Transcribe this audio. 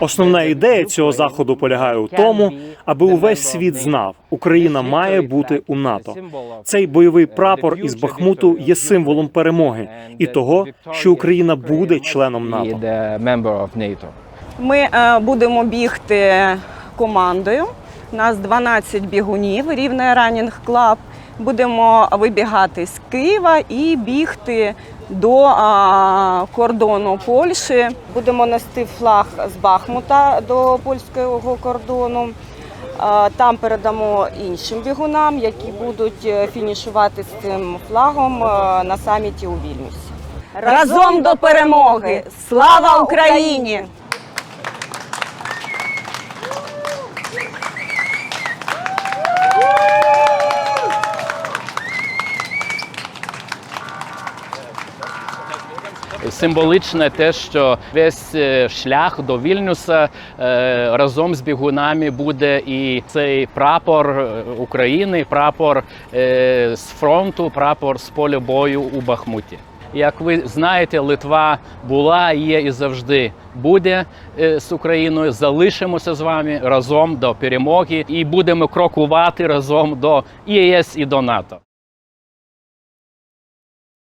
Основна ідея цього заходу полягає у тому, аби увесь світ знав, Україна має бути у НАТО. Цей бойовий прапор із Бахмуту є символом перемоги і того, що Україна буде членом НАТО. Ми е, будемо бігти командою. У нас 12 бігунів, рівне Ранінг Клаб. Будемо вибігати з Києва і бігти до а, кордону Польщі. Будемо нести флаг з Бахмута до польського кордону. А, Там передамо іншим бігунам, які будуть е, фінішувати з цим флагом а, на саміті у Вільнюсі. Разом до перемоги! Слава Україні! Символічне те, що весь е, шлях до Вільнюса е, разом з бігунами буде і цей прапор е, України, прапор з фронту, прапор з поля бою у Бахмуті. Як ви знаєте, Литва була, є і завжди буде з Україною. Залишимося з вами разом до перемоги і будемо крокувати разом до ЄС і до НАТО.